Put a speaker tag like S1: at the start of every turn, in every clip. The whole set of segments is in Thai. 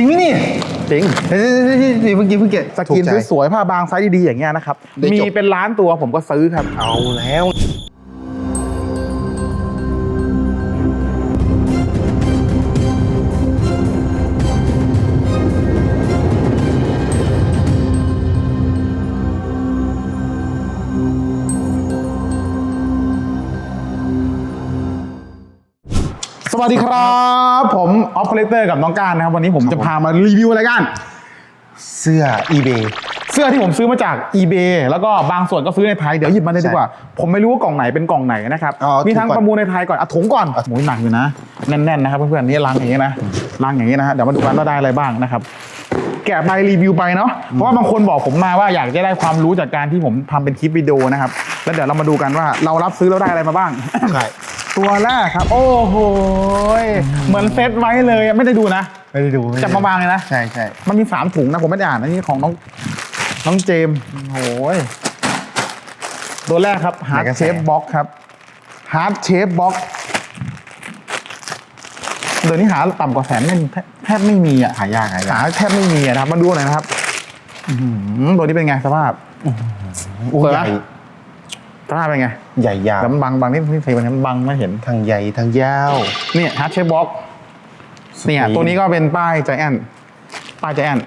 S1: จริงไหมนี่
S2: จริง
S1: เฮ้ยเฮ้ยเฮ้ยเฮ้ยเพิ่งกินเพิ่งเก็บ
S2: สกิน
S1: ถูใจ
S2: สวยๆผ้าบางไซส์ดีๆอย่างเงี้ยนะครับ
S1: ได้จบ
S2: มีเป็นล้านตัวผมก็ซื้อครับ
S1: เอาแล้ว
S2: วัสดีครับ ผมออฟคอลเลกเตอร์กับน้องการนะครับ วันนี้ผมจะพามารีวิวอะไรกัน
S1: เสื้อ eBay
S2: เสื้อที่ผมซื้อมาจาก eBay แล้วก็บางส่วนก็ซื้อในไทยเดี๋ยวหยิบมาเลยดีกว่า ผมไม่รู้ว่ากล่องไหนเป็นกล่องไหนนะครับ
S1: อ๋อ
S2: มีทั้ง
S1: ถุงก่อน
S2: ประมูลในไทยก่อนอะถุงก่อนโอ้ยหนักอยู่นะ แน่นๆนะครับเพื่อนๆนี่ลังอย่างนี้นะลังอย่างนี้นะฮะเดี๋ยวมาดูกันว่าได้อะไรบ้างนะครับ แกะไปรีวิวไปเนาะเพราะว่าบางคนบอกผมมาว่าอยากจะได้ความรู้จากการที่ผมทำเป็นคลิปวิดีโอนะครับ แล้วเดี๋ยวเรามาดูกันว่าเรารับซื้อแล้วได้อะไรมาบ้าง
S1: ใช่
S2: ตัวแรกครับ โอ้โหยเหมือนเซตไว้เลยไม่ได้ดูนะ
S1: ไม่ได้ดู
S2: จับมาบางเลยนะ
S1: ใช่ใช่
S2: มันมีสามถุงนะผมไม่ได้อ่านอันนี้ของน้องน้องเจมส์โอ้ยตัวแรกครับฮาร์ดเชฟบ็อกครับฮาร์ดเชฟบ็อกเดี๋ยวนี้หาต่ำกว่าแสนไม่แทบแทบไม่มีอะ
S1: หายากหายา
S2: หากแทบไม่มีอะนะครับมาดูหน่อยนะครับอื้อหือตัวนี้เป็นไงสภาพ
S1: อู้
S2: เปิด
S1: ให
S2: ไหม
S1: ญ่
S2: สภาพเป็นไง
S1: ใหญ่ยาว
S2: แล้วมันบังบังนี่นี่ใส่วันนี้มันบังไม่เห็น
S1: ทั้งใหญ่ทั้งยาว
S2: เนี่ยฮาร์ดเชฟบ็อกเนี่ย
S1: สกรีน
S2: ตัวนี้ก็เป็นป้ายใจแอนป้ายใจแอน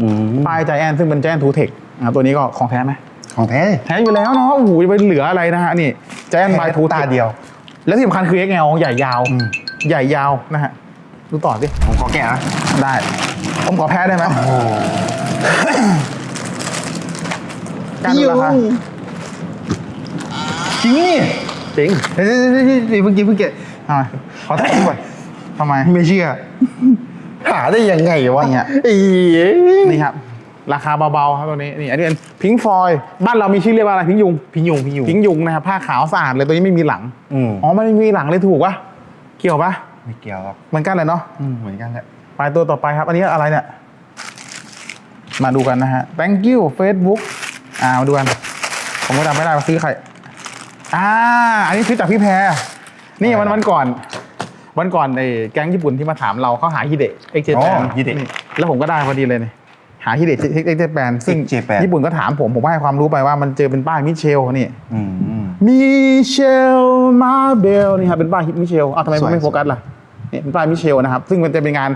S1: อืม
S2: ป้ายใจแอนซึ่งเป็นใจแอนทูเทคตัวนี้ก็ของแท้ไหม
S1: ของแท้
S2: แท้อยู่แล้วเนาะโอ้โหจะไปเหลืออะไรนะฮะนี่ใจแอนบายทู
S1: ตาเดียว
S2: แล้วที่สำคัญคือ XL ใหญ่ยาว
S1: อืม
S2: ใหญ่ยาวนะฮะดูต่อสิ
S1: ผมขอแกะนะ
S2: ได้ผมขอแพ้ได้ไหม
S1: โอ้
S2: การดูราคา
S1: จริงนี่
S2: จริง
S1: เฮ้ยเฮ้ยเฮ้ยเฮ้ยเพิ่งกินเพิ่งเก็บ
S2: ทำไมขอแท้ก่อนทำไม
S1: ไม่เชื่อหาได้ยังไงวะ
S2: เนี่ย
S1: อี
S2: นี่ครับ ราคาเบาๆครับตัวนี้นี่อันนี้เป็นพิงฟอยบ้านเรามีชื่อเรียกว่าอะไรพิงยุง
S1: พี่ยุงพี่ยุง
S2: พิงยุงนะครับผ้าขาวสะอาดเลยตัวนี้ไม่มีหลัง
S1: อืม
S2: อ๋อไม่มีหลังเลยถูกปะเกี่ยวปะ
S1: ไม่เกี่ยวหรอก
S2: เหมือนกันเลยเนาะ
S1: อืมเหมือนกันแหละ
S2: ไปตัวต่อไปครับ อันนี้อะไรเนี่ยมาดูกันนะฮะ thank you Facebook อ่ามาดูกัน ผมก็จำไม่ได้ว่าซื้อใคร อ่า อันนี้ซื้อจากพี่แพร นี่วันวันก่อน วันก่อนไอ้แก๊งญี่ปุ่นที่มาถามเราเขาหาฮิเดะเอ็กเจ
S1: อ๋
S2: แป
S1: อนฮิเดะ
S2: แล้วผมก็ได้พอดีเลยนี่หาฮิเดะเอ็กเจแปนซึ่ง
S1: X Japan
S2: ญี่ปุ่นก็ถามผมผมก็ให้ความรู้ไปว่ามันเจอเป็นป้ายมิเชลนี่
S1: อืมอืม
S2: มิเชลมาเบลนี่ครับเป็นป้ายมิเชลอ้าวทำไม
S1: สวย
S2: ไม่โฟกัสล่ะนี่เป็นป้ายมิเชลนะครับ ซึ่งมันจะเป็นงาน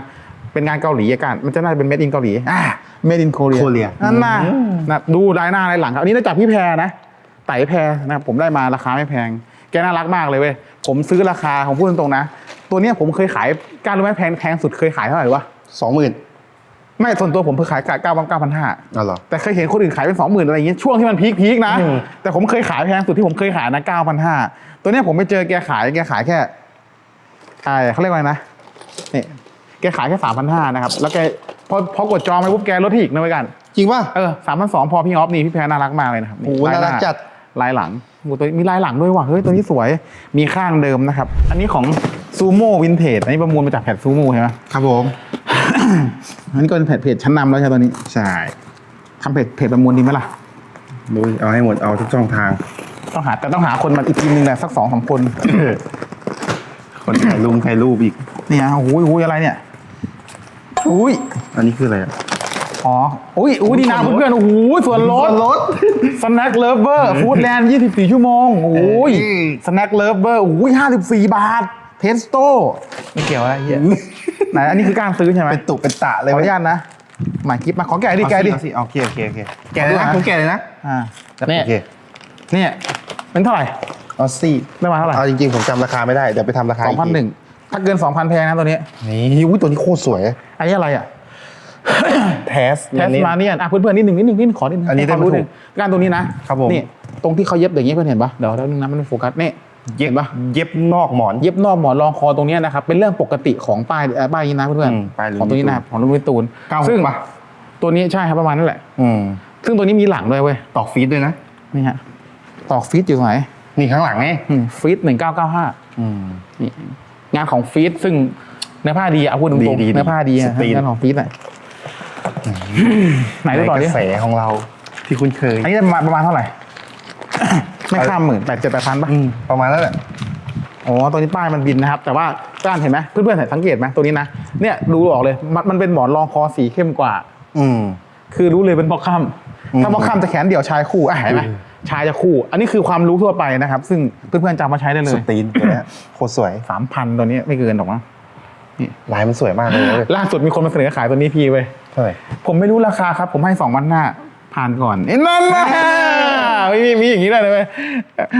S2: เป็นงานเกาหลีอะกันมันจะน่าจะเป็นเมดอินเกาหลีอ่าเมดอินโคเรีย
S1: Korea
S2: นั่นน่ะ
S1: อืม
S2: นะดูลายหน้าลายหลังครับอันนี้ได้จากพี่แพรนะ ไต่แพรนะครับผมได้มาราคาไม่แพง แกน่ารักมากเลยเว้ยผมซื้อราคาของพูดตรงๆนะ ตัวเนี้ยผมเคยขายการรู้ไหมแพงแพงสุดเคยขายเท่าไหร่วะ
S1: สองหมื่น
S2: ไม่ส่วนตัวผมเคยขายเก้าพันเก้าพันห้า
S1: อ๋อเหรอ
S2: แต่เคยเห็นคนอื่นขายเป็นสองหมื่นอะไรอย่างเงี้ยช่วงที่มันพีคพีคๆนะ
S1: อืม
S2: แต่ผมเคยขายแพงสุดที่ผมเคยขายนะเก้าพันห้าตัวเนี้ยผมไปเจอแกขายแกขายแค่ไอ้เขาเรียกว่าไงนะนี่แกขายแค่สามพันห้านะครับ แล้วแกพอพอกดจองไปปุ๊บแกลดให้อีกนะไว้กัน
S1: จริงป่ะ
S2: เออสามพันสองพอพี่ออฟนี่พี่แพรน่ารักมากเลยนะครับ
S1: โอ้โห
S2: ลยห
S1: น่ารักจัด
S2: ลายหลังโอ้โหตัวมีลายหลังด้วยว่ะเฮ้ยตัวนี้สวยมีข้างเดิมนะครับ อันนี้ของซูโม่วินเทจอันนี้ประมูลมาจากแพดซูโม่ใช่ไหม
S1: ครับผม
S2: อันนี้ก็เป็นเพจเพจชั้นนำแล้วใช่ไหมตัวนี้
S1: ใช่
S2: ทำเพจเพจประมูลดีไหมล่ะ
S1: ดูเอาให้หมดเอาทุกช่องทาง
S2: ต้องหาแต่ต้องหาคนมาอีกทีมหนึ่งแหละสักสองสามคน
S1: คนถ่ายรูปถ่ายรูปอีก
S2: เนี่ยโอ้โหโอ้ยอะไรเนี่ยอุ้ย
S1: อันนี้คืออะไรอะ
S2: อ๋อ อุ้ยอุ้ยดีนะ
S1: ส่วนลด
S2: เพื่อนๆโอ้โหส่วนลด
S1: ลด
S2: สแน็คเลิฟเวอร์ฟู้ดแลนด์24 ชั่วโมงโอ้ย
S1: เอ้ย
S2: สแน็คเลิฟเวอร์โอ้ย54 บาท เทสโตไม่เกี่ยวอะไรเฮียไหนอันนี้คือการซื้อใช่ไหม
S1: เป็นตุเป็นตะเลย
S2: ขออนุญาตนะหมายคลิปมาขอแกะดิแกะดิ
S1: เอาสิเอาสิโอเคโอเคโอเคแกะเลยนะ
S2: เอาดูนะ
S1: ผมแกะเลยนะ
S2: อ่าเนี่ย
S1: โอเค
S2: เนี่ยเป็นเท่าไหร่
S1: เอาซี่
S2: ได้มาเท่าไหร่
S1: เอาจริงๆ ผมจำราคาไม่ได้เดี๋ยวไปทำราคา
S2: สองพันหนึ่งถ้าเกินสองพันแพงนะตัวนี้
S1: นี่อุ้ยตัวนี้โคตรสวย
S2: อันนี้อะไรอะ
S1: แทส
S2: แทสมาเนียนอะเพื่อนๆนิดหนึ่งนิดหนึ่งนิดหนึ่งขอนิดหนึง
S1: อันนี้
S2: ให้ความรู้
S1: ได้
S2: ห
S1: ไม่
S2: นึ่
S1: ถู
S2: งการตัวนี้นะครับ
S1: ผม
S2: นี่ตรงที่เขาเย็บอย่างเงี้ยเพื่อนเห็นปะเดี๋ยวเดี๋ยวนึงนะมันไม่โฟกัสนี่
S1: เย็บ
S2: เห็นปะ
S1: เย็บนอกหมอน
S2: เย็บนอกหมอนรองคอตรงเนี้ยนะครับเป็นเรื่องปกติของป้ายเอ่อป้ายนี้นะเพื่อน
S1: อืมป้ายรุ่น
S2: ของตัวนี้นะครับของรุ่นวิตูน
S1: เก้าหก
S2: ซึ่ง
S1: ปะ
S2: ตัวนี้ใช่ครับประมาณนั่นแหละ
S1: อืม
S2: ซึ่งตัวนี้มีหลังด้วยเว้ย
S1: ตอกฟีดด้วยนะ
S2: นี่ฮะตอกฟีดอยู่ตรงไหน
S1: นี่ข้างหลังไง
S2: ฟีดหนึ่งเก้าเก้าห้า
S1: อืม
S2: นี่งานของฟีดซึ่งเนื้อผ้าดีอะเอาพูดตรง
S1: ดีดี
S2: ๆเนื้อผ้าดีอะ
S1: สกรีน
S2: งานของฟีดอะ ไหนดูต่อ
S1: ใน
S2: ดิ
S1: กระแสของเราที่คุ้นเคย
S2: อันนี้ประมาณประมาณเท่าไหร่ ไม่ข้ามหมื่นแปดเจ็ดแปดพันป่ะ
S1: อืมประมาณนั้นแหละ
S2: อ๋อตัวนี้ป้ายมันบินนะครับ แต่ว่าก้านเห็นไหมเพื่อนๆเห็นสังเกตไหมตัวนี้นะเนี่ยดูออกเลยมันมันเป็นหมอนรองคอสีเข้มกว่า
S1: อืม
S2: คือรู้เลยเป็นบอกข้าม
S1: อืม
S2: ถ้าบอกข้ามจะแขนเดี่ยวชายคู่อะเห็นไหม
S1: อืม
S2: ชายจะคู่ อันนี้คือความรู้ทั่วไปนะครับ ซึ่งเพื่อนๆจำมาใช้ได้เล
S1: ส
S2: ย
S1: ตรีนตัวเนี้ยโคตรสวย
S2: สามพันตัวนี้ไม่เกินหรอกมั้ง
S1: ลายมันสวยมากเลยเว้ย
S2: ล่าสุดมีคนมาเสนอขายตัวนี้พี่เว้ย
S1: เท่าไหร่
S2: ผมไม่รู้ราคาครับ ผมให้สองวันหน้า ผ่านก่อนเอ้ยนั่นแหละไม่มีมีอย่างนี้เลยนะเว้ย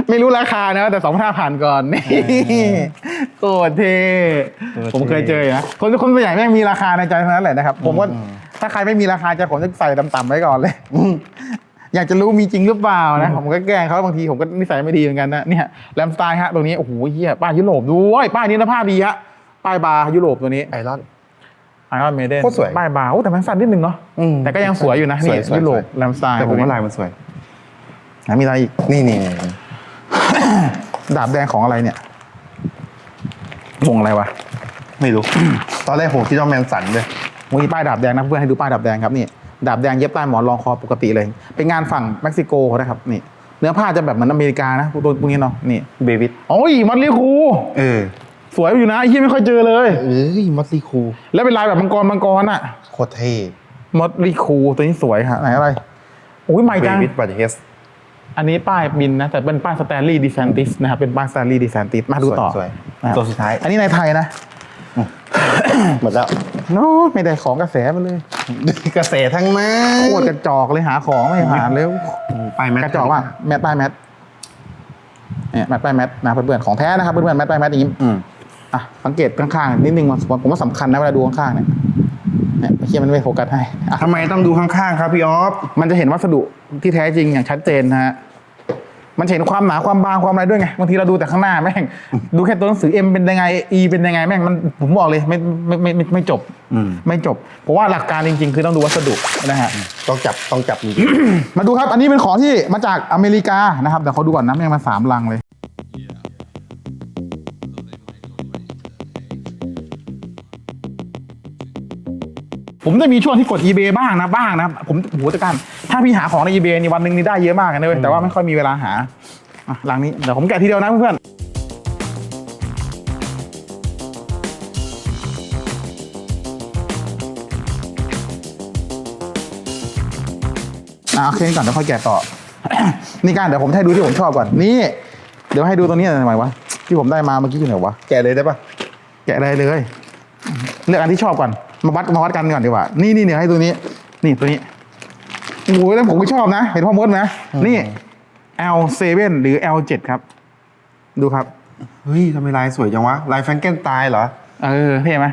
S2: ไม่รู้ราคานะแต่สองพันห้าผ่านก่อนนี่โคตรเท่ผมเคยเจออยู่นะคนคนส่วนใหญ่แม่งมีราคาในใจทั้งนั้นแหละนะครับ ผมว่าถ้าใครไม่มีราคาจะผมจะใส่ต่ำๆไว้ก่อนเลย อยากจะรู้มีจริงหรือเปล่านะ ผมก็แกล้งเขาบางทีผมก็นิสัยไม่ดีเหมือนกันนะเนี่ยแรมสไตล์ฮะตรงนี้โอ้โหเฮียป้ายยุโรปด้วยป้ายนี้นะภาพดีฮะป้ายบาร์ยุโรปตัวนี้
S1: ไอรอน
S2: ไอรอนเมเดน
S1: โคตรสวย
S2: ป้ายบาร์โอ้แต่มันสั้นนิดนึงเนาะ
S1: อืม
S2: แต่ก็ยังสวยอยู่นะ
S1: สวย
S2: นี่
S1: สวย
S2: ยุโรป
S1: สวย
S2: แรมสไตล์
S1: แต่ผม
S2: ตัวนี้
S1: ว่าลายมันสวย
S2: นะมีอะไรอีก
S1: นี่นี่นี่
S2: ดาบแดงของอะไรเนี่ยวงอะไรวะ
S1: ไม่รู้ ตอนแรกผมคิดว่าแมนสันเลย
S2: มีป้ายดาบแดงนะเพื่อนให้ดูป้ายดาบแดงครับนี่ดาบแดงเย็บใต้หมอนรองคอปกติเลย เป็นงานฝั่งเม็กซิโกนะครับนี่เนื้อผ้าจะแบบเหมือนอเมริกานะตัวพวกนี้เนาะนี่
S1: เบบิด
S2: โอ้ยมอลลี่คู
S1: เออ
S2: สวยอยู่นะไอ้ที่ไม่ค่อยเจอเลย
S1: เอ้ยมอสลี่คู
S2: แล้วเป็นลายแบบมังกรมังกรอะ
S1: โคตรเท่
S2: มอลลี่คูตัวนี้สวยฮะไหนอะไรโอ้ยใหม่
S1: เบ
S2: จัง
S1: บิดบัตเฮส
S2: อันนี้ป้ายบินนะ แต่เป็นป้ายสแตนลีย์ดิแซนติสนะครับ เป็นป้ายสแตนลีย์ดิแซนติสมาดูต่อ
S1: สวย
S2: นะครับ
S1: ตัวสุดท้าย
S2: อันนี้ในไทยนะ
S1: หมดแล้ว
S2: โน้ไม่ได้ของกระแสมาเลย
S1: กระแสทั้งนั้น
S2: โคตรกระจอกเลยหาของไม่ผ่านเลย
S1: ไปแมท
S2: กระจอกว่าแมทป้ายแมทเนี่ยแมทป้ายแมทนะเพื่อนๆของแท้นะครับเพื่อนๆแมทป้ายแมทอย่างนี้
S1: อืม
S2: อะสังเกตข้างๆนิดนึงว่าผมว่าสำคัญนะเวลาดูข้างๆเนี่ยเนี่ยไอ้เฮียมันไม่โฟกัสให้อะ
S1: ทำไมต้องดูข้างๆครับพี่ออฟ
S2: มันจะเห็นวัสดุที่แท้จริงอย่างชัดเจนนะฮะมันจะเห็นความหนาความบางความอะไรด้วยไงบางทีเราดูแต่ข้างหน้าแม่งดูแค่ตัวหนังสือ M เป็นยังไง E เป็นยังไงแม่งมันผมบอกเลยไม่ไม่ไม่ไม่ไม่จบ
S1: อืม
S2: ไม่จบเพราะว่าหลักการจริง ๆ คือต้องดูวัสดุนะฮะ
S1: ต้องจับต้องจับจริง
S2: มาดูครับ อันนี้เป็นของที่มาจากอเมริกานะครับแต่เขาดูก่อนนะแม่งมาสามลังเลย ผมจะมีช่วงที่กด eBay บ้างนะบ้างนะผมโหจะกันถ้าพี่หาของใน eBay นี่วันหนึ่งนี่ได้เยอะมากนะเว้ยแต่ว่าไม่ค่อยมีเวลาหาอะลังนี้เดี๋ยวผมแกะทีเดียวนะเพื่อนอะโอเคก่อนเดี๋ยวค่อยแกะต่อ นี่กันเดี๋ยวผมให้ดูที่ผมชอบก่อนนี่ เดี๋ยวให้ดูตัวนี้หน่อยวะที่ผมได้มาเมื่อกี้อยู่ไหนวะ
S1: ๆแกะเลยได้ปะ
S2: แกะได้เลย เลือกอันที่ชอบก่อน มาวัดมาวัดกันก่อนดีกว่า นี่นี่เนี่ยให้ตัวนี้ นี่ตัวนี้โอ้ยแล้วผมก็ชอบนะ เห็นพ่อมดไหมนี่ L7 หรือ L7 ครับ ดูครับ
S1: เฮ้ยทำไมลายสวยจังวะ ลายแฟรงเกนสไตน์เหรอ
S2: เออเท่ไหม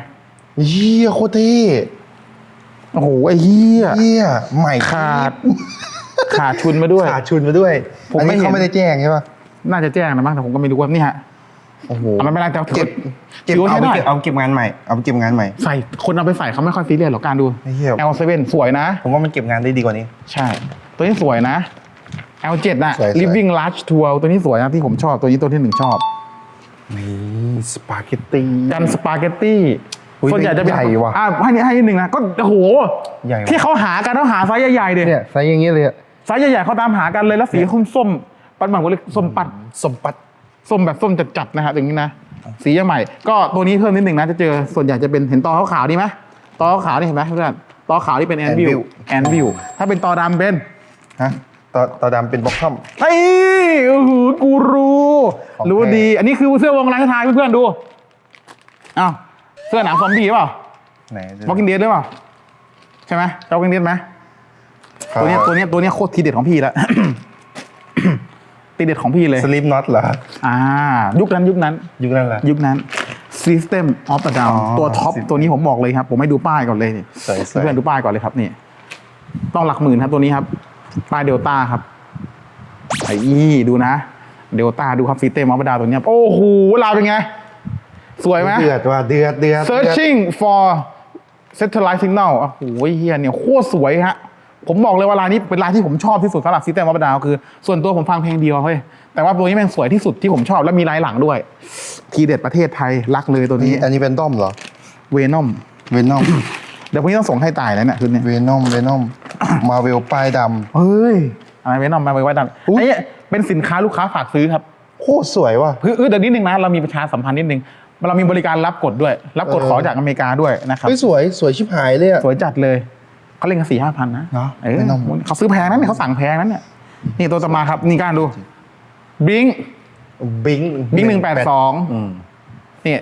S1: เยี่ยโคตรเท่
S2: โอ้โหไอ้เหี้ย
S1: เยี่ยใหม่
S2: ขาด ขาดชุนมาด้วย
S1: ขาดชุนมาด้วย
S2: ผม
S1: อัน
S2: ไม่
S1: นี้
S2: เห็น
S1: เขาไม่ได้แจ้งใช่ปะ
S2: น่าจะแจ้งนะมั้งแต่ผมก็ไม่รู้ว่านี่ฮะ
S1: โอ้โห
S2: เอามันไม่เป็นไรแต่
S1: เก็บเก็บ
S2: ถือว่า
S1: เอา
S2: ใช้
S1: ไป
S2: ได้
S1: เก็บเอาเก็บงานใหม่เอาไปเก็บงานใหม่
S2: ใส่คนเอาไปใส่เขาไม่ค่อยซีเรียสหรอกการดู
S1: ไอ้เหี้ย
S2: L7 สวยนะ
S1: ผมว่ามันเก็บงานได้ดีกว่านี้
S2: ใช่ ตัวนี้สวยนะ L7 น่ะ
S1: สวยๆ
S2: Living Large Tour ตัวนี้สวยนะที่ผมชอบตัวนี้ตัวที่หนึ่งชอบ
S1: นี่สปาเกตตี้
S2: กันสปาเกตตี้
S1: อุ๊ย
S2: ส่วนใหญ่จะเป็น
S1: ใหญ่ว่ะ
S2: อะให้นิดให้นิดหนึ่งนะก็โอ้โห
S1: ใหญ่ว่ะ
S2: ที่เขาหากันเขาหาไซส์ใหญ่ๆเด็
S1: เนี่ยไซส์อย่างเงี้ยเลยอะ
S2: ไซส์ใหญ่ๆเขาตามหากันเลยแล้วสีส้มๆปันหมันก็เรียกส้มปัด
S1: สมปัด
S2: ส้มแบบส้มจัดๆนะฮะอย่างนี้นะสีใหม่ ก็ตัวนี้เพิ่มนิดหนึ่งนะจะเจอส่วนใหญ่จะเป็นเห็นตอขาวๆนี่ไหมตอขาวนี่เห็นไหมเพื่อนตอขาวนี่เป็นแอนวิว
S1: Anvil
S2: แอนวิวถ้าเป็นตอดำเป็น
S1: ฮะตอตอดำเป็นบ็อกคัม
S2: ไอ้โอ้โหกูรู้
S1: ของ
S2: รู้
S1: แท้
S2: ดี อันนี้คือเสื้อวงลายทายเพื่อนๆดูอ้าวเสื้อหนังซอมบี้เปล่า
S1: ไหน
S2: วอล์กอินเดียหรือเปล่าใช่ไหมวอล์กอินเดียไหมตัวเนี้ยตัวเนี้ยตัวเนี้ยโคตรทีเด็ดของพี่แล้วที เด็ดของพี่เลย
S1: สลิปน็อตเหรอ
S2: อ่า ยุคนั้นยุคนั้น
S1: ยุคนั้นแหละ
S2: ยุคนั้น System of the Down
S1: อ๋อ
S2: ตัวท็อป
S1: System
S2: ตัวนี้ผมบอกเลยครับ ผมให้ดูป้ายก่อนเลยนี่
S1: สวยๆ
S2: เพื่อนๆดูป้ายก่อนเลยครับนี่ ต้องหลักหมื่นครับตัวนี้ครับ ป้ายเดลต้าครับไอ้อีดูนะ เดลต้าดูครับ System of the Down ตัวเนี้ยโอ้โหลายเป็นไง สวยไหม
S1: เดือดว่ะเดือดเดือด
S2: searching for satellite signal โอ้โหเฮียเนี่ยโคตรสวยฮะ ผมบอกเลยว่าลายนี้เป็นลายที่ผมชอบที่สุดสำหรับ System of a Down คือ ส่วนตัวผมฟังเพลงเดียวเฮ้ยแต่ว่าตัวนี้แม่งสวยที่สุดที่ผมชอบและมีลายหลังด้วย ทีเด็ดประเทศไทยรักเลยตัว
S1: นี่
S2: นี้
S1: อันนี้เป็นด้อมเหรอ
S2: เวนอม
S1: เวนอม
S2: เดี๋ยวพรุ่งนี้ต้องส่งให้ตายแล้วเนี่ยชุดเนี้ย
S1: เวนอม เวนอม มาเวลป้ายด
S2: เฮ้ยอะไรเวนอมมาไว้ไว้ดัน
S1: อุ๊ย
S2: ไอ้เนี่ยเป็นสินค้าลูกค้าฝากซื้อครับำ
S1: โคตรสวยว่ะ
S2: คือเออเดี๋ยวนิดนึงนะเรามีประชาสัมพันธ์นิดนึงเรามีบริการรับกดด้วย รับกด
S1: เออ
S2: ของจากอเมริกาด้วยนะครับ
S1: เฮ้ยสวยสวยชิบหายเลยอะ
S2: สวยจัดเลย เขาเล่นกันสี่ห้าพันนะ
S1: เนอะ
S2: เออ
S1: ไม่ต้อง
S2: เขาซื้อแพงนั้นเนี่ยเขาสั่งแพงนั้นเนี่ยนี่ตัวต่อมาครับนี่การดูบิง
S1: บิง
S2: บิงหนึ่งแปดสอง
S1: อืม
S2: นี่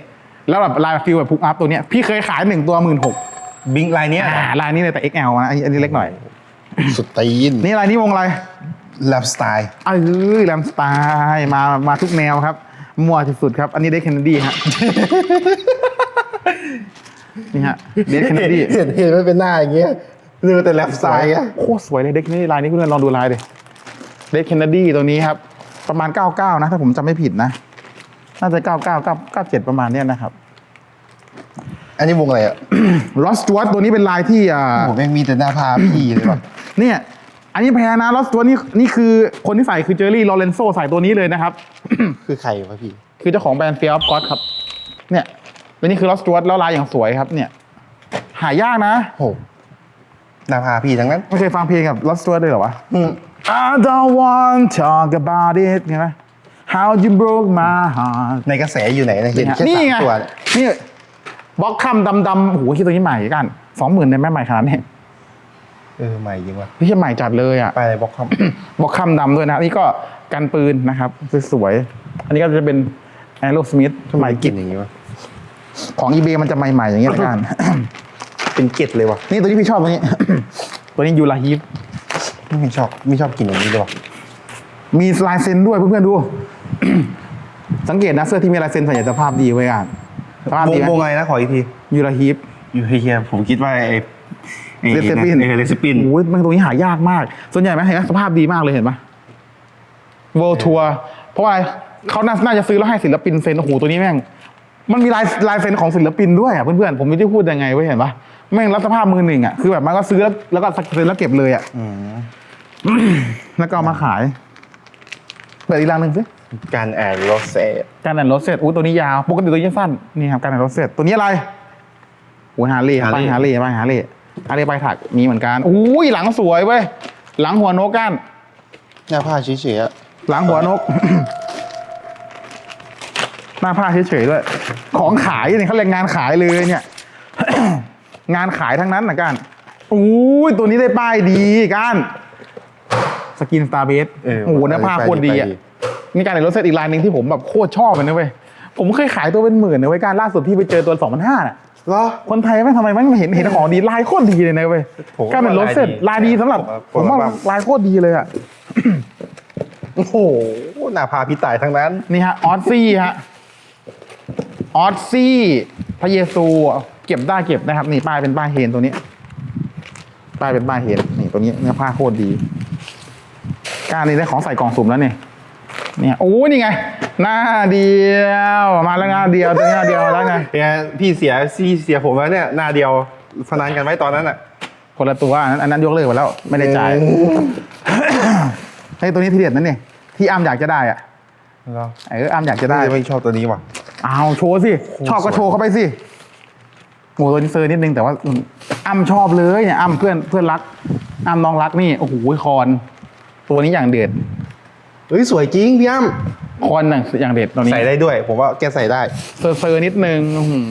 S2: แล้วแบบลายฟิลแบบพุกอัพตัวเนี้ยพี่เคยขายหนึ่งตัวหมื่นหก
S1: บิงลายเนี้ย
S2: อ่าลายนี้เลยแต่ XL นะอันนี้อันนี้เล็กหน่อย
S1: สุดตีน
S2: นี่ลายนี้วงอะไร
S1: แลบสไตล์
S2: เอ้ยแรมสไตล์มามาทุกแนวครับมั่วที่สุดครับ อันนี้เดคเคนเนดีฮะนี่ฮะเดคเคนเนดี
S1: เห็นเห็นมันเป็นหน้าอย่างเงี้ย เรือแต่แลบสไตล์อะ
S2: โคตรสวยเลยเดคเคนเนดีลายนี้เพื่อนลองดูลายดิเดคเคนเนดีตัวนี้ครับ ประมาณ 99 นะ ถ้าผมจำไม่ผิดนะ น่าจะ 99 97 ประมาณเนี้ยนะครับ
S1: อันนี้วงอะไรอะ
S2: ลอสจวตตัวนี้เป็นลายที่อ่า
S1: ผมยังมีแต่หน้าพาพี่เลยว่ะ
S2: เนี่ย อันนี้แพงนะลอสตัวนี้นี่คือคนที่ใส่คือเจอรี่ลอเรนโซใส่ตัวนี้เลยนะครับ
S1: คือใครวะพี่
S2: คือเจ้าของแบรนด์เฟียร์ออฟก็อดครับ เนี่ย ตัวนี้คือลอสจวตแล้วลายอย่างสวยครับ เนี่ย หายากนะ
S1: โห หน้าพาพี่ทั้งนั้น
S2: ไม่เคยฟังเพลงกับลอสจวตเลยเหรอวะ I don't want to talk about it ไง How you broke my heart
S1: ในกระแสอยู่ไหนนะเห็นแค่
S2: นี่
S1: สาม
S2: ไง
S1: ตัวเนี่ย
S2: นี่บล็อกคำดำดำๆโอ้โหคิดตัวนี้ใหม่กันสองหมื่นในแม่ใหม่ขนาดนี้
S1: เออใหม่จริงว่ะ
S2: พี่ใหม่จัดเลยอะ
S1: ไปบล็อกคอม
S2: บอกคำดำด้วยนะนี่ก็กันปืนนะครับสวยๆอันนี้ก็จะเป็นแอโรสมิธสมัย
S1: ก
S2: กิ
S1: ลิ่
S2: จ
S1: นอย่างงี้วะ
S2: ของอีเบมันจะใหม่ๆอย่างเงี้ยละกัน
S1: เป็นเกล็ดเลยว่ะ
S2: นี่ตัวนี้พี่ชอบตัวนี้ ตัวนี้ยูราฮีฟ
S1: ไม่ชอบไม่ชอบกลิ่นอย่างนี้เลยว่ะ
S2: มีลายเซ็นด้วยเพื่อนๆดู สังเกตนะเสื้อที่มีลายเซ็นส่วนใหญ่จะภาพดีไว้กันสภาพ
S1: ว
S2: ดี
S1: ง
S2: ไหม
S1: วงอะไรนะขออีกที
S2: ยูราฮีฟ
S1: อยู่เฮียผมคิดว่าไอ้ไอ้
S2: เลสปิน
S1: เออเลสปิน
S2: โอ้ยมันตรงนี้หายากมาก ส่วนใหญ่ไหมเห็นไหมสภาพดีมากเลยเห็นปะเวิลทัวร์เพราะว่าอะไรเขาน่าน่าจะซื้อแล้วให้ศิลปินเซ็นโอ้โหตัวนี้แม่ง มันมีลายลายเซ็นของศิลปินด้วยอะเพื่อนๆผมไม่ได้พูดยังไงไว้ยเห็นปะ แม่งรับสภาพมือหนึ่งอะคือแบบมันก็ซื้อแล้วแล้วก็เซ็นแล้วเก็บเลยอะ
S1: อืม
S2: แล้วก็เอามาขายเปิดอีกรังหนึ่งสิ
S1: การแอดโรเซต
S2: การแอนโรสเซตอู้ตัวนี้ยาวปกติตัวนี้สั้นนี่ครับการแอนโรสเซตตัวนี้อะไรโอ้ยฮาร์เลย์ไปฮาร์เลย์ไปฮาร์เลย์ฮาร์เลย์ไปถักมีเหมือนกันอุ้ยหลังสวยเว้ยหลังหัวนกกัน
S1: หน้าผ้าเฉยๆอะ
S2: หลังหัวนก หน้าผ้าเฉยๆด้วยของขายเนี่ยเขาเรียกงานขายเลยเนี่ย งานขายทั้งนั้นนะกันอุ้ยตัวนี้ได้ป้ายดีกันสกินสตาร์เบส
S1: เออ
S2: โอ้โหเนื้อผ้าโคตรดีอะนี่การในรถเซตอีกลายหนึ่งที่ผมแบบโคตรชอบเลยนะเว้ยผมเคยขายตัวเป็นหมื่นนะเว้ยการล่าสุดพี่ไปเจอตัวสองพันห้าน่ะ
S1: เหรอ
S2: คนไทยไม่งทำไมไม่เห็นเห็นของดีลายโคตรดีเลยนะเว้ย
S1: ผมว่า
S2: การเป็นรถเซต
S1: ลา
S2: ลายย
S1: ดี
S2: ดีสำหรับ
S1: ผ
S2: ผมม
S1: ว่า
S2: ว่า ลายโคตรดีเลยอะ
S1: โอ้โหหน้าผ้าพี่ตายทั้งนั้น
S2: นี่ฮะออสซี่ฮะ ออสซี่พระเยซู เก็บได้เก็บนะครับ นี่ป้ายเป็นป้ายเฮนตัวนี้ป้ายเป็นป้ายเฮนนี่ตัวนี้เนื้อผ้าโคตรดีการนี้ได้ของใส่กล่องสุ่มแล้วเนี่ยเนี่ยโอ้ยนี่ไง หน้าเดียวมาแล้วหน้าเดียวตัวหน้าเดียวแล้วไง
S1: เนี่ยพี่เสียซี่เสียผมแล้วเนี่ยหน้าเดียวพนันกันไว้ตอนนั้นอะ
S2: คนละตัวอันนั้นอันนั้นยกเลิกไปแล้ว ไม่ได้จ่ายเฮ้ยตัวนี้ทีเด็ดนั่นนี่ที่อ้ำอยากจะได้อะ
S1: เหรอ
S2: เอออ้ำอยากจะ
S1: ได้
S2: ได้
S1: ไม่ชอบตัวนี้ว่ะ
S2: เอาโชว์สิ
S1: โคตร
S2: ชอบก็
S1: สวย
S2: โชว์เข้าไปสิโอ้ตัวนี้เซอร์นิดนึงแต่ว่าอ้ำชอบเลยเนี่ยอ้ำเพื่อนเพื่อนรักอ้ำน้องรักนี่โอ้โหคอน ตัวนี้อย่างเด็ด
S1: เฮ้ยสวยจริงพี่อ้ำ
S2: คอนอย่างอย่างเด็ดตัวนี้
S1: ใส่ได้ด้วย ผมว่าแกใส่ได้
S2: เซอร์เซอร์นิดนึงอื้อหือ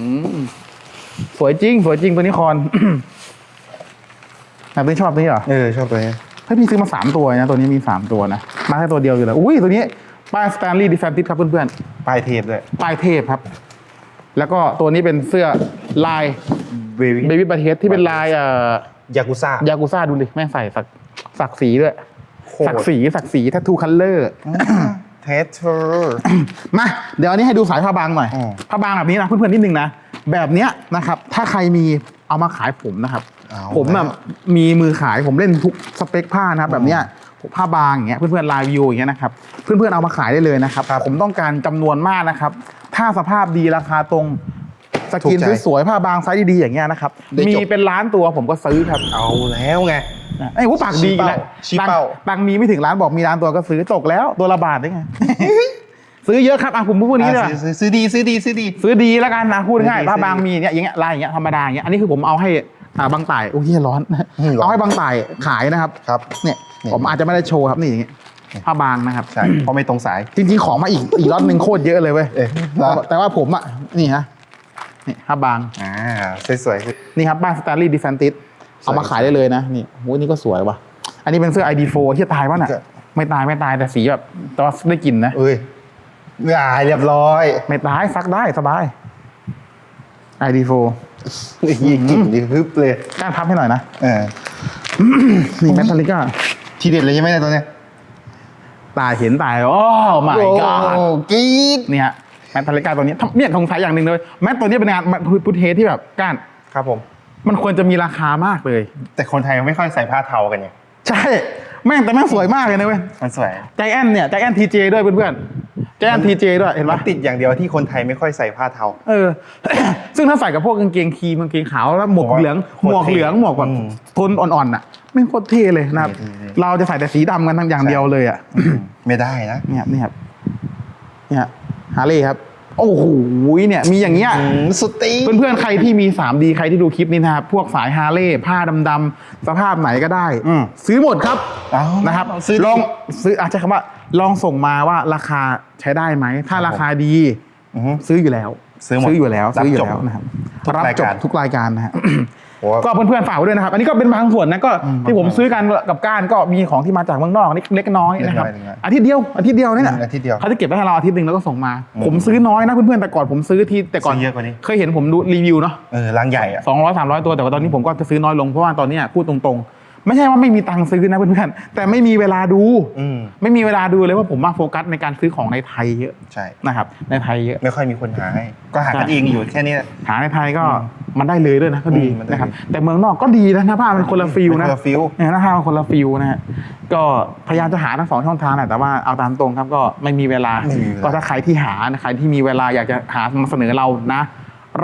S2: สวยจริง สวยจริงตัวนี้คอนแต่ตัวนี้ชอบตัวนี้เหรอ
S1: เออชอบตัวนี้
S2: เฮ้ยพี่ซื้อมาสามตัวนะตัวนี้มีสามตัวนะมาแค่ตัวเดียวอยู่เลยอุ้ยตัวนี้ ป้ายสแตนลีย์ดิแฟนติสครับเพื่อน
S1: ปลายเทปด้วย
S2: ๆป้ายเทพครับ แล้วก็ตัวนี้เป็นเสื้อลาย
S1: เบบี้
S2: เบบี้บาเทสที่เป็นลายเอ่อยา
S1: กุซ่า ยา
S2: กุซ่าดูดิแม่งใส่สักสักสีด้วย
S1: โคตร
S2: สักสีสักสีแททูคัลเลอร์
S1: เทสเทอร์
S2: มาเดี๋ยวอันนี้ให้ดูสายผ้าบางหน่อย
S1: อืม
S2: ผ้าบางแบบนี้นะเพื่อนๆนิดนึงนะแบบเนี้ยนะครับ ถ้าใครมีเอามาขายผมนะครับ
S1: เอา
S2: ผมแบบมีมือขายผมเล่นทุกสเปคผ้านะครับแบบเนี้ย ผ้าบางอย่างเงี้ยเพื่อนๆลายวิวอย่างเงี้ยนะครับเพื่อนๆเอามาขายได้เลยนะครับ ผมต้องการจำนวนมากนะครับ ถ้าสภาพดีราคาตรงสกิน
S1: ถูกใจ
S2: สวยๆผ้าบางไซส์ดีๆอย่างเงี้ยนะครับ
S1: ได้จบ
S2: มีเป็นล้านตัวผมก็ซื้อครับ
S1: เอาแล้วไง
S2: ไอ้ยหูปากดีอีกแล้ว
S1: ชี้เป้า
S2: ตังค์มีไม่ถึงล้านบอกมีล้านตัวก็ซื้อตกแล้วตัวละบาทได้ไง ซื้อเยอะครับอะผมพูดนี้เลย
S1: อะซื้อซื้อดีซื้อดีซื้อดี
S2: ซื้อดีแล้วกันนะพูดง่าย
S1: ซื้อดี
S2: ถ้าบาง
S1: ซื้อดี
S2: มีเนี่ยอย่างเงี้ยลายอย่างเงี้ยธรรมดาอย่างเงี้ยอันนี้คือผมเอาให้อ่าบางต่ายโอ้ยร้อน
S1: อืมร้อน
S2: เอาให้บางต่ายขายนะครับ
S1: ครับ
S2: เนี่ย
S1: เนี่ย
S2: ผมอาจจะไม่ได้โชว์ครับนี่อย่างเงี้ยผ้าบางนะครับ
S1: ใช่เพราะไม่ตรงสาย
S2: จริงๆของมาอีกอีกล็อตหนึ่งโคตรเยอะเลยเว้ย
S1: เอ๊ะ
S2: แต่ว่าแต่ว่าผมอะนี่ฮะนี่ผ้าบาง
S1: อ่าสวยๆ
S2: นี่ครับบ้านสตาร์ลี่ดิฟแฟนติสเอามาขายได้เลยนะนี่โหนี่ก็สวยว่ะ อันนี้เป็นเสื้อ ID4 ที่ตายป่ะน่ะ
S1: ก็
S2: ไม่ตายไม่ตายแต่สีแบบแต่ว่าได้กลิ่นนะ
S1: เอ้ยอ่าเรียบร้อย
S2: ไม่ตายซักได้สบาย ID4
S1: ยี่กลิ่นนี่ฮึบเลย
S2: ก้านพับให้หน่อยนะ
S1: เออ
S2: นี่แมทาลิก้า
S1: ทีเด็ดเลยใช่ไหมเนี่ยตัวเนี้ย
S2: ตายเห็นตายโอ้ my
S1: โอ้
S2: god
S1: กรี๊ด
S2: เนี่ยแมทาลิก้าตัวนี้ทำเนี่ยสงสัยอย่างหนึ่งเลยแมทตัวนี้เป็นงานพุทเทสที่แบบก้าน
S1: ครับผม
S2: มันควรจะมีราคามากเลย
S1: แต่คนไทยไม่ค่อยใส่ผ้าเทากันไง
S2: ใช่ แม่งแต่แม่งสวยมากเลยนะเว้ย
S1: มันสวย
S2: ใจแอนเนี่ยใจแอนทีเจด้วยเพื่อนๆใจแอนทีเจด้วยเห็น
S1: มั
S2: ปะ
S1: นติดอย่างเดียวที่คนไทยไม่ค่อยใส่ผ้าเทา
S2: เออ ซึ่งถ้าใส่กับพวกกางเกงครีมกางเกงขาวแล้วหมวก
S1: ผมว่า
S2: เหลือง
S1: โค
S2: ห
S1: ตร
S2: มวกเหลืองหมวกแบบ
S1: อืม
S2: โทนอ่อนๆอะ ไม่งโคตรเท่เลยนะครับ
S1: อืมอืม
S2: เราจะใส่แต่สีดำกันทั้งอย่างเดียวเลยอะ
S1: ไม่ได้นะ
S2: เนี่ยนี่ครับ เนี่ยฮาร์เลย์ครับ โอ้โหเนี่ยมีอย่างเงี้ย
S1: อืมสุดตี
S2: เพื่อนๆ ใครที่มี 3D ใครที่ดูคลิปนี้นะครับ พวกสายฮาร์เลย์ผ้าดำๆ สภาพไหนก็ได้
S1: อืม
S2: ซื้อหมดครับ
S1: เอ้า
S2: นะครับ
S1: ซื้อ
S2: ลองซื้ออาจจะคำว่า ลองส่งมาว่าราคาใช้ได้ไหม ถ้าราคาดี
S1: อือฮึ
S2: ซื้ออยู่แล้ว
S1: ซื้อหมด
S2: อยู่แล้ว
S1: รับ
S2: ซื้ออยู่
S1: จบ
S2: แล้วนะครับ
S1: ทุก
S2: รับ
S1: ราย
S2: จบ
S1: การ
S2: ทุกรายการนะฮะ
S1: โอ้โห
S2: ก็เพื่อนๆฝากไว้ด้วยนะครับ อันนี้ก็เป็นบางส่วนนะก็ที่ผมซื้อกันกับก้านก็มีของที่มาจากเมืองนอกเล็กเล็กน้อยนะครับ
S1: เล็กน้อย
S2: อาทิตย์เดียวอาทิตย์เดียวนี่แหละ
S1: อืมอาทิตย์เดียว
S2: เขาจะเก็บไว้ให้เราอาทิตย์หนึ่งแล้วก็ส่งมา
S1: อืม
S2: ผมซื้อน้อยนะเพื่อนๆแต่ก่อนผมซื้อที่แต่ก่อน
S1: ซื้อเยอะกว่านี้
S2: เคยเห็นผมดูรีวิวเนาะ
S1: เออรังใหญ่อะ
S2: สองร้อยสามร้อยตัวแต่ว่าตอนนี้ผมก็จะซื้อน้อยลงเพราะว่าตอนเนี้ยพูดตรงๆ ไม่ใช่ว่าไม่มีตังค์ซื้อนะเพื่อนๆแต่ไม่มีเวลาดู
S1: อืม
S2: ไม่มีเวลาดูเลยว่าผมมาโฟกัสในการซื้อของในไทยเยอะ
S1: ใช่
S2: นะครับในไทยเยอะ
S1: ไม่ค่อยมีคนหาให้ก็หากัน
S2: ใช่
S1: เองอยู่แค่นี้แหละ
S2: หาในไทยก็ มันได้เลยด้วยนะก็ดี
S1: อืมมันได้
S2: นะครับแต่เมืองนอกก็ดีนะหน้าผ้ามันคนละฟิลนะ
S1: คนละฟิล
S2: เนี่ยหน้าผ้ามันคนละฟิลนะฮะก็พยายามจะหาทั้งสองช่องทางแหละแต่ว่าเอาตามตรงครับก็ไม่มีเวลา
S1: ไม่มีเวลา
S2: ก็ถ้าใครที่หานะใครที่มีเวลาอยากจะหามาเสนอเรานะ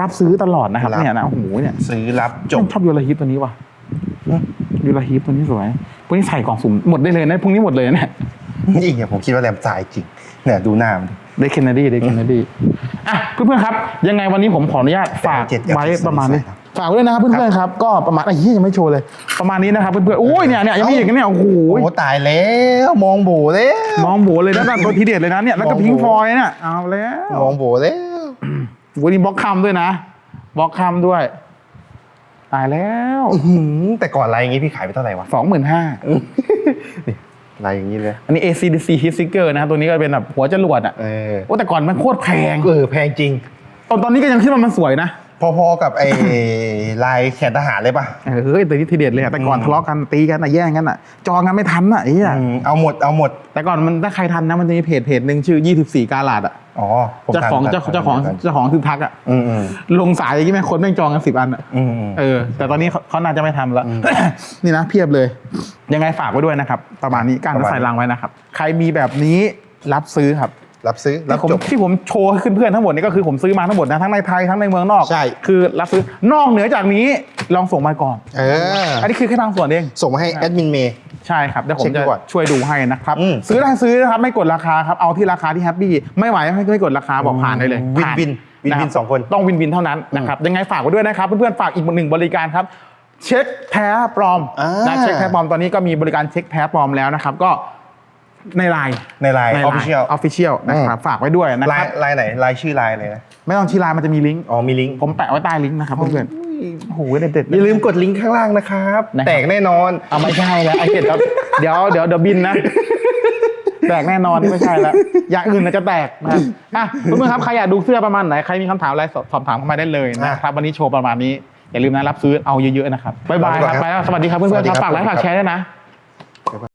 S2: รับซื้อตลอดนะครับ
S1: รับ
S2: เนี่ยนะโอ้โหเนี่ย
S1: ซื้อรับจบ
S2: ชอบยูราฮิปตัวนี้ว่ะ
S1: อืม
S2: ยูราฮิปตัวนี้สวยพวกนี้ใส่กล่องสุ่มหมดได้เลยนะพวกนี้หมดเลยเนี่ย
S1: นี่ไงผมคิดว่าแรมสายจริงเนี่ยดูหน้ามัน
S2: เดคเคนเนดีเดคเคนเนดีอะเพื่อนๆครับ ยังไงวันนี้ผมขออนุญาตฝาก
S1: เจ็ด
S2: ไว้ประมาณนี้
S1: ครับ
S2: ฝากไว้ด้วยนะครับเพื่อนๆครับก็ประมาณไอ้เหี้ยยังไม่โชว์เลย ประมาณนี้นะครับเพื่อนๆโอ้ยเนี่ยเนี่ยยังมีอีกนะเนี่ยโอ้โห
S1: โอ้โหตายแล้วมองโบแล้ว
S2: มองโบเลยนะแบบตัวทีเด็ดเลยนะเนี่ยแล้วก็
S1: มองโบ
S2: พิงค์ฟลอยด์เนี่ยเอาแล้ว
S1: มองโบแล้ว
S2: วันนี้บล็อกคัมด้วยนะบล็อกคัมด้วย ตายแล้ว
S1: อื้อหือแต่ก่อนอะไรอย่างงี้พี่ขายไปเท่าไหร่วะ
S2: สองหมื่นห้า
S1: อะไรอย่างงี้เลย
S2: อันนี้ ACDC Hit Seeker นะครับตัวนี้ก็เป็นแบบหัวจรวดอะ
S1: เออ
S2: โอ้แต่ก่อนมันโคตรแพง
S1: เออแพงจริง
S2: ตอนตอนนี้ก็ยังคิดว่ามันสวยนะ
S1: พอๆกับไอ้ลายแขนทหารเลยป่ะ
S2: เออเฮ้ยแต่นี่ทีเด็ดเลยอะแต่ก่อน
S1: อืม
S2: ทะเลาะกันตีกันอะแย่งกันอะจองกันไม่ทันอะไอ้เหี้ย
S1: อืมเอาหมดเอาหมด
S2: แต่ก่อนมันถ้าใครทันนะมันจะมีเพจเพจหนึ่งชื่อ 24 กาลาดอะ
S1: อ๋อผม
S2: เจ้าของ
S1: ทัน
S2: เจ้า
S1: ทัน
S2: เจ้าของ
S1: ทัน
S2: เจ้าของคือทักอะ
S1: อืมอืม
S2: ลงสายอย่างงี้แม่งคนแม่งจองกันสิบอันอะ
S1: อืมอืม
S2: เออแต่ตอนนี้เขาเขาน่าจะไม่ทำแล้ว
S1: อืม
S2: นี่นะเพียบเลย ยังไงฝากไว้ด้วยนะครับ ประมาณนี้การ
S1: ประมาณ
S2: ใส่รางไว้นะครับ ใครมีแบบนี้รับซื้อครับ
S1: รับซื้อรับ
S2: ที่ผม
S1: จบ
S2: ที่ผมโชว์ให้เพื่อนๆทั้งหมดนี่ก็คือผมซื้อมาทั้งหมดนะทั้งในไทยทั้งในเมืองนอก
S1: ใช่
S2: คือรับซื้อนอกเหนือจากนี้ลองส่งมาก่อน
S1: เออ
S2: อันนี้คือแค่บางส่วนเอง
S1: ส่งมาให้แอดมินเมย์
S2: ใช่ครับเดี๋ยวผม
S1: เช็คดู
S2: จะ
S1: ก่อน
S2: ช่วยดูให้นะครับ
S1: อืม
S2: ซื้อได้ซื้อนะครับไม่กดราคาครับเอาที่ราคาที่แฮปปี้ไม่ไหวไม่ไม่กดราคาบอกผ่านได้เลย
S1: วิน
S2: ผ่า
S1: วินวินะ
S2: รับ
S1: วินสองคน
S2: ต้องวินวินเท่านั้นนะครับยังไงฝากไว้ด้วยนะครับเพื่อนๆฝากอีกหนึ่งบริการครับ เช็คแท้ปลอม
S1: อ่า
S2: นะเช็คแท้ปลอมตอนนี้ก็มีบริการเช็คแท้ปลอมแล้วนะครับก็ ในไลน์
S1: ในไลน์ออฟฟิเชียล
S2: ออฟฟิเชียลนะครับฝากไว้ด้วยนะค
S1: ลาย
S2: รับ
S1: ลายไหนลายชื่อลายเลยนะ
S2: ไม่ต้องชี้ไลน์มันจะมีลิงก์
S1: อ๋อมีลิงก์
S2: ผมแปะไว้ใต้ลิงก์นะครับเพื่อนๆโอ้โหเด็ดๆ
S1: อย่าลืมกดลิงก์ข้างล่างนะครับ
S2: นะครับ
S1: แตกแน่นอน
S2: เอาไม่ใช่แล้วไอ้เกดครับเดี๋ยวเดี๋ยวเดี๋ยวบินนะ แตกแน่นอนไม่ใช่แล้วอย่างอื่นน่ะจะแตกนะครับอะเพื่อนๆครับใครอยากดูเสื้อประมาณไหนใครมีคำถามอะไรสอบสอบถามเข้ามาได้เลยนะครับวันนี้โชว์ประมาณนี้อย่าลืมนะรับซื้อเอาเยอะๆนะครับบ๊ายบายครับ
S1: ครับ
S2: ไปแล้วสวัสดีครับเพื่อนๆครับฝากไลค์ฝากแชร์ด้วยนะ